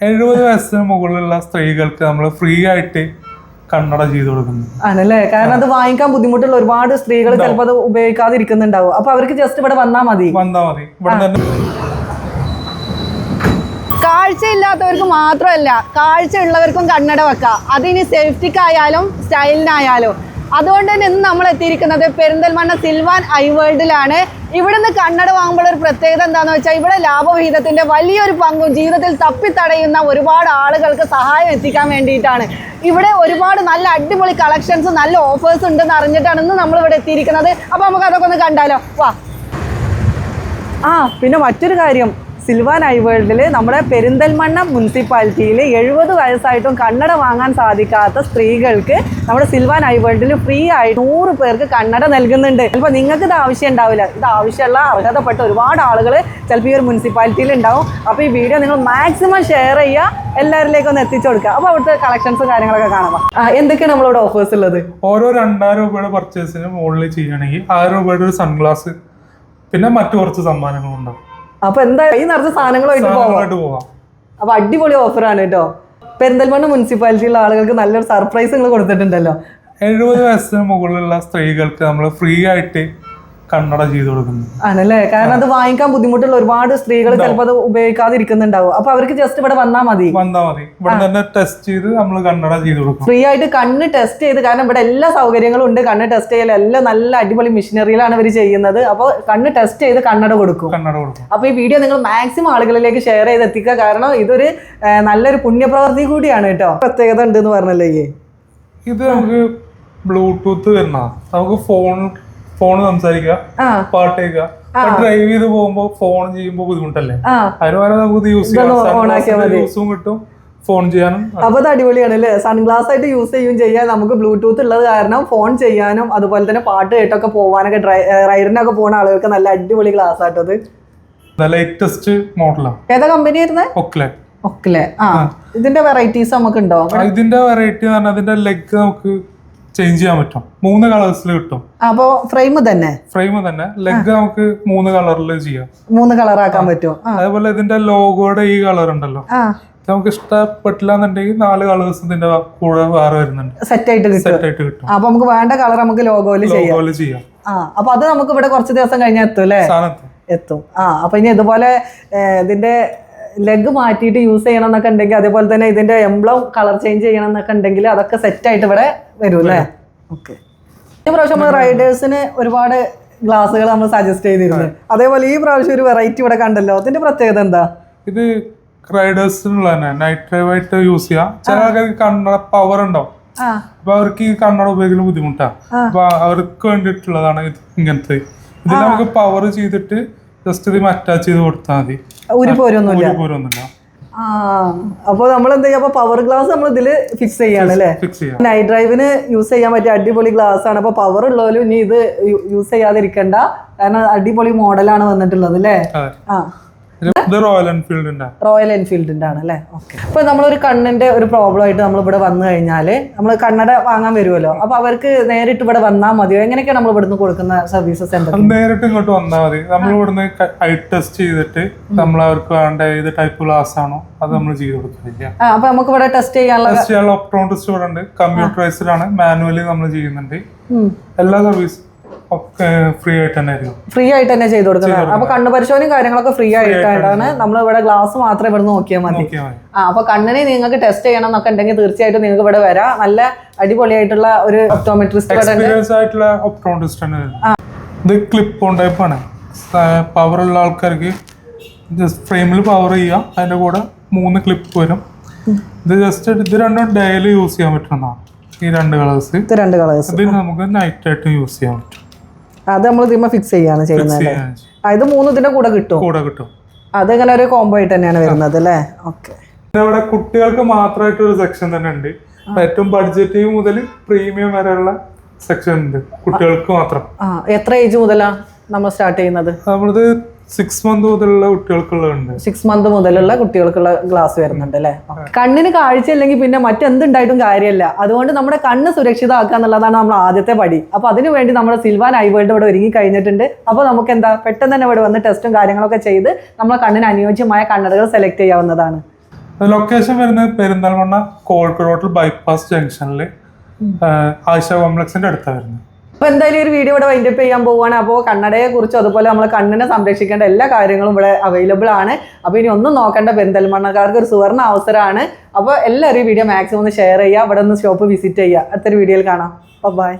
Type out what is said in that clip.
എഴുപത് വയസ്സിന് മുകളിലുള്ള സ്ത്രീകൾക്ക് നമ്മൾ ഫ്രീ ആയിട്ട് കണ്ണട ചെയ്തു കൊടുക്കുന്നു. ആണല്ലേ? കാരണം അത് വാങ്ങിക്കാൻ ബുദ്ധിമുട്ടുള്ള ഒരുപാട് സ്ത്രീകൾ ചിലപ്പോൾ അത് ഉപയോഗിക്കാതിരിക്കുന്നുണ്ടാവും. അപ്പൊ അവർക്ക് ജസ്റ്റ് ഇവിടെ വന്നാൽ മതി. വന്നാ മതി. ഇവിടെ തന്നെ കാഴ്ചയില്ലാത്തവർക്ക് മാത്രമല്ല കാഴ്ച ഉള്ളവർക്കും കണ്ണട വെക്കാം. അതിന് സേഫ്റ്റിക്കായാലും സ്റ്റൈലിനായാലും അതുകൊണ്ട് തന്നെ ഇന്ന് നമ്മൾ എത്തിയിരിക്കുന്നത് പെരിന്തൽമണ്ണ സിൽവാൻ ഐ വേൾഡിലാണ്. ഇവിടുന്ന് കണ്ണട വാങ്ങുമ്പോൾ ഒരു പ്രത്യേകത എന്താണെന്ന് വെച്ചാൽ ഇവിടെ ലാഭവിഹിതത്തിന്റെ വലിയൊരു പങ്കും ജീവിതത്തിൽ തപ്പിത്തടയുന്ന ഒരുപാട് ആളുകൾക്ക് സഹായം എത്തിക്കാൻ വേണ്ടിയിട്ടാണ്. ഇവിടെ ഒരുപാട് നല്ല അടിപൊളി കളക്ഷൻസ് നല്ല ഓഫേഴ്സ് ഉണ്ടെന്ന് അറിഞ്ഞിട്ടാണ് ഇന്ന് നമ്മൾ ഇവിടെ എത്തിയിരിക്കുന്നത്. അപ്പോൾ നമുക്ക് അതൊക്കെ ഒന്ന് കണ്ടാലോ? വാ. ആ പിന്നെ മറ്റൊരു കാര്യം. സിൽവാൻ ഐ വേൾഡിൽ നമ്മുടെ പെരിന്തൽമണ്ണ മുനിസിപ്പാലിറ്റിയിൽ എഴുപത് വയസ്സായിട്ടും കണ്ണട വാങ്ങാൻ സാധിക്കാത്ത സ്ത്രീകൾക്ക് നമ്മുടെ സിൽവാൻ ഐ വേൾഡിൽ ഫ്രീ ആയിട്ട് നൂറ് പേർക്ക് കണ്ണട നൽകുന്നുണ്ട്. ചിലപ്പോൾ നിങ്ങൾക്ക് ഇത് ആവശ്യം ഉണ്ടാവില്ല. ഇത് ആവശ്യമുള്ള അർഹതപ്പെട്ട ഒരുപാട് ആളുകൾ ചിലപ്പോൾ ഈ ഒരു മുനിസിപ്പാലിറ്റിയിൽ ഉണ്ടാവും. അപ്പോൾ ഈ വീഡിയോ നിങ്ങൾ മാക്സിമം ഷെയർ ചെയ്യുക. എല്ലാവരിലേക്കും ഒന്ന് എത്തിച്ചു കൊടുക്കുക. അപ്പോൾ അവിടുത്തെ കളക്ഷൻസും കാര്യങ്ങളൊക്കെ കാണാം. എന്തൊക്കെയാണ് നമ്മളിവിടെ ഓഫേഴ്സ് ഉള്ളത്? ഓരോ രണ്ടായിരം രൂപയുടെ പർച്ചേസിന് മുകളിൽ ചെയ്യുകയാണെങ്കിൽ ആയിരം രൂപയുടെ ഒരു സൺഗ്ലാസ് പിന്നെ മറ്റു കുറച്ച് സമ്മാനങ്ങളുണ്ടാവും. അപ്പോൾ എന്താ ഈ നിറച്ച സാധനങ്ങളായിട്ട് പോവാം. അപ്പൊ അടിപൊളി ഓഫറാണ് കേട്ടോ. പെരിന്തൽമണ്ണ മുനിസിപ്പാലിറ്റിയിലുള്ള ആളുകൾക്ക് നല്ലൊരു സർപ്രൈസ് നിങ്ങൾ കൊടുത്തിട്ടുണ്ടല്ലോ. എഴുപത് വയസ്സിന് മുകളിലുള്ള സ്ത്രീകൾക്ക് നമ്മൾ ഫ്രീ ആയിട്ട് കണ്ണട ചെയ്തു കൊടുക്കുന്നു. ആണല്ലേ? കാരണം അത് വാങ്ങിക്കാൻ ബുദ്ധിമുട്ടുള്ള ഒരുപാട് സ്ത്രീകൾ ചിലപ്പോൾ അത് ഉപയോഗിക്കാതിരിക്കുന്നുണ്ടാവും. അപ്പൊ അവർക്ക് ജസ്റ്റ് ഇവിടെ വന്നാൽ മതി. വന്നാ മതി. ഇവിടെ തന്നെ ടെസ്റ്റ് ചെയ്ത് നമ്മൾ കണ്ണട ചെയ്തു കൊടുക്കും. ഫ്രീ ആയിട്ട് കണ്ണ് ടെസ്റ്റ് ചെയ്ത് കാരണം ഇവിടെ എല്ലാ സൗകര്യങ്ങളും ഉണ്ട്. കണ്ണ് ടെസ്റ്റ് ചെയ്യൽ എല്ലാം നല്ല അടിപൊളി മെഷീനറിയിലാണ് ഇവർ ചെയ്യുന്നത്. അപ്പോൾ കണ്ണ് ടെസ്റ്റ് ചെയ്ത് കണ്ണട കൊടുക്കും. കണ്ണട കൊടുക്കും. അപ്പോൾ ഈ വീഡിയോ നിങ്ങൾ മാക്സിമം ആളുകളിലേക്ക് ഷെയർ ചെയ്ത് എത്തിക്കുക. കാരണം ഇതൊരു ആ, നല്ലൊരു പുണ്യപ്രവൃത്തി കൂടിയാണ് കേട്ടോ. പ്രത്യേകത ഉണ്ട് എന്ന് പറഞ്ഞല്ലേ ഇത് നമുക്ക് ബ്ലൂടൂത്ത് വരണ നമുക്ക് ഫോൺ ഫോൺ സംസാരിക്കുക പാട്ട് കേൾക്കുക. ഡ്രൈവ് ചെയ്ത് പോകുമ്പോ ഫോൺ ചെയ്യുമ്പോ ബുദ്ധിമുട്ടല്ലേ? അതിന് പകരം നമുക്ക് യൂസ് ചെയ്യാം. യൂസും കിട്ടും ഫോൺ ചെയ്യാനും. അപ്പൊ അത് അടിപൊളിയാണ് അല്ലേ? സൺഗ്ലാസ് ആയിട്ട് യൂസ് ചെയ്യും. ചെയ്യാൻ നമുക്ക് ബ്ലൂടൂത്ത് ഉള്ളത് കാരണം ഫോൺ ചെയ്യാനും അതുപോലെ തന്നെ പാട്ട് കേട്ടൊക്കെ പോവാനൊക്കെ ഡ്രൈ റൈഡിനൊക്കെ പോകുന്ന ആളുകൾക്ക് നല്ല അടിപൊളി ഗ്ലാസ് ആട്ടോ അത് ലേറ്റസ്റ്റ് മോഡലാണ് ഏതാ കമ്പനി ആയിരുന്നേ? ഒക്ലെ ആ. ഇതിന്റെ വെറൈറ്റീസ് നമുക്ക് ഉണ്ടോ ഇതിന്റെ വെറൈറ്റി എന്ന് പറഞ്ഞാൽ അതിന്റെ ലെഗ് നമുക്ക് ചേഞ്ച് ചെയ്യാൻ പറ്റും. മൂന്ന് കളേഴ്സിൽ കിട്ടും. അപ്പോ ഫ്രെയിം തന്നെ? ഫ്രെയിം തന്നെ. ലെഗ് നമുക്ക് മൂന്ന് കളറിൽ ചെയ്യാം. മൂന്ന് കളർ ആക്കാൻ പറ്റും അതേപോലെ ഇതിന്റെ ലോഗോയുടെ ഈ കളർ ഉണ്ടല്ലോ. നമുക്ക് ഇഷ്ടപ്പെട്ടില്ല എന്നുണ്ടെങ്കിൽ നാല് കളേഴ്സ് ഇതിന്റെ കൂടെ വേറെ വരുന്നുണ്ട്. സെറ്റ് ആയിട്ട് സെറ്റ് ആയിട്ട് കിട്ടും. അപ്പൊ നമുക്ക് വേണ്ട കളർ നമുക്ക് ലോഗോയിൽ ലോഗോയിൽ ചെയ്യാം. ആ. അപ്പൊ അത് നമുക്ക് ഇവിടെ കുറച്ച് ദിവസം കഴിഞ്ഞാൽ എത്തും അല്ലേ? എത്തും. ആ. അപ്പൊ ഇനി ഇതുപോലെ ഇതിന്റെ ലെഗ് മാറ്റിയിട്ട് യൂസ് ചെയ്യണം എന്നൊക്കെ ഉണ്ടെങ്കിൽ അതേപോലെ തന്നെ ഇതിന്റെ എംബ്ലം കളർ ചേഞ്ച് ചെയ്യണം എന്നൊക്കെ ഉണ്ടെങ്കിൽ അതൊക്കെ സെറ്റ് ആയിട്ട് ഇവിടെ വരും. അല്ലേ ഓക്കെ. ഈ പ്രാവശ്യം നമ്മൾ റൈഡേഴ്സിന് ഒരുപാട് ഗ്ലാസുകൾ നമ്മൾ സജസ്റ്റ് ചെയ്തിരുന്നു. അതേപോലെ ഈ പ്രാവശ്യം ഒരു വെറൈറ്റി ഇവിടെ കണ്ടല്ലോ. അതിന്റെ പ്രത്യേകത എന്താ? ഇത് റൈഡേഴ്സിനുള്ള തന്നെ. നൈറ്റ് ഡ്രൈവ് ആയിട്ട് യൂസ് ചെയ്യാം. ചില ആൾക്കാർക്ക് കണ്ണട പവർ ഉണ്ടാവും. അപ്പൊ അവർക്ക് ഈ കണ്ണട ഉപയോഗിക്കുന്ന ബുദ്ധിമുട്ടാ. അപ്പൊ അവർക്ക് വേണ്ടിയിട്ടുള്ളതാണ് ഇത് ഇങ്ങനത്തെ. ഇത് നമുക്ക് പവർ ചെയ്തിട്ട് ജസ്റ്റ് ഇത് അറ്റാച്ച് ചെയ്ത് കൊടുത്താൽ മതി. ഒരു പോരൊന്നുമില്ല. ഒരു പോരൊന്നുമില്ല ആ അപ്പൊ നമ്മൾ എന്താ ചെയ്യാ പവർ ഗ്ലാസ് നമ്മൾ ഇതിൽ ഫിക്സ് ചെയ്യാണ് അല്ലേ? നൈറ്റ് ഡ്രൈവിന് യൂസ് ചെയ്യാൻ പറ്റിയ അടിപൊളി ഗ്ലാസ് ആണ്. അപ്പൊ പവർ ഉള്ളവരും ഇനി ഇത് യൂസ് ചെയ്യാതിരിക്കണ്ട. കാരണം അടിപൊളി മോഡലാണ് വന്നിട്ടുള്ളത് അല്ലേ? ആ. റോയൽ എൻഫീൽഡിന്റെ റോയൽ എൻഫീൽഡിന്റെ ആണ് അല്ലേ? ഓക്കെ അപ്പൊ നമ്മളൊരു കണ്ണിന്റെ ഒരു പ്രോബ്ലം ആയിട്ട് നമ്മൾ ഇവിടെ വന്നു കഴിഞ്ഞാൽ നമ്മൾ കണ്ണട വാങ്ങാൻ വരുമല്ലോ. അപ്പൊ അവർക്ക് നേരിട്ട് ഇവിടെ വന്നാൽ മതിയോ? എങ്ങനെയൊക്കെയാണ് നമ്മൾ ഇവിടുന്ന് കൊടുക്കുന്ന സർവീസസ് നേരിട്ട് ഇങ്ങോട്ട് വന്നാൽ മതി. നമ്മൾ ഇവിടുന്ന് ഐ ടെസ്റ്റ് ചെയ്തിട്ട് നമ്മൾ അവർക്ക് വേണ്ട ഏത് ടൈപ്പ് ഗ്ലാസ് ആണോ അത് നമ്മൾ ചെയ്ത് കൊടുക്കുന്നില്ല അപ്പൊ നമുക്ക് ഇവിടെ ടെസ്റ്റ് ചെയ്യാനുള്ള ടെസ്റ്റ് ചെയ്യാനുള്ള ഒപ്റ്റോണിസ്റ്റ് ഇവിടെ ഉണ്ട്. കമ്പ്യൂട്ടറൈസ്ഡ് ആണ്. മാനുവലി നമ്മൾ ചെയ്യുന്നുണ്ട്. എല്ലാ സർവീസും ഒക്കെ ഫ്രീ ആയിട്ട് തന്നെ ഫ്രീ ആയിട്ട് തന്നെ ചെയ്ത് കൊടുക്കുന്നത്. അപ്പൊ കണ്ണു പരിശോധനയും കാര്യങ്ങളൊക്കെ ഫ്രീ ആയിട്ടാണ്. നമ്മൾ ഇവിടെ ഗ്ലാസ് മാത്രമേ ഇവിടെ നോക്കിയാൽ മതി. ആ അപ്പൊ കണ്ണിനെ നിങ്ങൾക്ക് ടെസ്റ്റ് ചെയ്യണം എന്നൊക്കെ ഉണ്ടെങ്കിൽ തീർച്ചയായിട്ടും നിങ്ങൾക്ക് ഇവിടെ വരാം. നല്ല അടിപൊളിയായിട്ടുള്ള ഒരു ഒപ്റ്റോമെട്രിസ്റ്റ്. ഇത്. ക്ലിപ്പ് ഓൺ ടൈപ്പ് ആണ്. പവർ ഉള്ള ആൾക്കാർക്ക് ജസ്റ്റ് ഫ്രെയിമിൽ പവർ ചെയ്യാം. അതിന്റെ കൂടെ മൂന്ന് ക്ലിപ്പ് വരും. ഇത് ജസ്റ്റ് ഇത് രണ്ടും ഡെയിലി യൂസ് ചെയ്യാൻ പറ്റുന്നതാണ്. ഈ രണ്ട് കളേഴ്സ് ഇത് രണ്ട് കളേഴ്സ് ഇത് നമുക്ക് നൈറ്റ് ആയിട്ട് യൂസ് ചെയ്യാൻ പറ്റും. അത് നമ്മൾ ഇതിമ്മ ഫിക്സ് ചെയ്യാണ് ചെയ്യുന്നത് ഇത് മൂന്ന് ഇതിന്റെ കൂടെ കിട്ടും? കൂടെ കിട്ടും. അതിങ്ങനെ ഒരു കോംബോ ആയിട്ട് തന്നെയാണ് വരുന്നത് അല്ലേ? ഓക്കെ ഇവിടെ കുട്ടികൾക്ക് മാത്രമായിട്ട് ഒരു സെക്ഷൻ തന്നെ ഉണ്ട്. ഏറ്റവും ബഡ്ജറ്റ് മുതൽ പ്രീമിയം വരെയുള്ള സെക്ഷൻ ഉണ്ട്. കുട്ടികൾക്ക് മാത്രം. എത്ര ഏജ് മുതലാ നമ്മൾ സ്റ്റാർട്ട് ചെയ്യുന്നത്? നമ്മളിത് സിക്സ് മന്ത് മുതലുള്ള കുട്ടികൾക്കുള്ളതുണ്ട്. സിക്സ് മന്ത് മുതലുള്ള കുട്ടികൾക്കുള്ള ഗ്ലാസ് വരുന്നുണ്ട് അല്ലേ? കണ്ണിന് കാഴ്ച ഇല്ലെങ്കിൽ പിന്നെ മറ്റെന്തുണ്ടായിട്ടും കാര്യമല്ല. അതുകൊണ്ട് നമ്മുടെ കണ്ണ് സുരക്ഷിതമാക്കുക എന്നുള്ളതാണ് നമ്മൾ ആദ്യത്തെ പടി. അപ്പൊ അതിനു വേണ്ടി നമ്മുടെ സിൽവാൻ ഐ വേൾഡ് ഇവിടെ ഒരുങ്ങി കഴിഞ്ഞിട്ടുണ്ട്. അപ്പോൾ നമുക്ക് എന്താ പെട്ടെന്ന് തന്നെ ഇവിടെ വന്ന് ടെസ്റ്റും കാര്യങ്ങളൊക്കെ ചെയ്ത് നമ്മുടെ കണ്ണിന് അനുയോജ്യമായ കണ്ണടകൾ സെലക്ട് ചെയ്യാവുന്നതാണ്. ലൊക്കേഷൻ വരുന്നത് പെരിന്തൽമണ്ണ കോഴിക്കോട് ബൈപ്പാസ് ജംഗ്ഷനിൽ ആയിഷ കോംപ്ലക്സിന്റെ അടുത്താണ് വരുന്നത്. അപ്പോൾ എന്തായാലും ഒരു വീഡിയോ ഇവിടെ വൈൻഡപ്പ് ചെയ്യാൻ പോവുകയാണ് അപ്പോൾ കണ്ണടയെ കുറിച്ച് അതുപോലെ നമ്മൾ കണ്ണിനെ സംരക്ഷിക്കേണ്ട എല്ലാ കാര്യങ്ങളും ഇവിടെ അവൈലബിൾ ആണ്. അപ്പോൾ ഇനി ഒന്നും നോക്കേണ്ട പെരിന്തൽമണ്ണക്കാർക്ക് ഒരു സുവർണ അവസരമാണ്. അപ്പോൾ എല്ലാവരും വീഡിയോ മാക്സിമം ഒന്ന് ഷെയർ ചെയ്യുക. ഇവിടെ ഒന്ന് ഷോപ്പ് വിസിറ്റ് ചെയ്യുക. അടുത്തൊരു വീഡിയോയിൽ കാണാം. ബൈ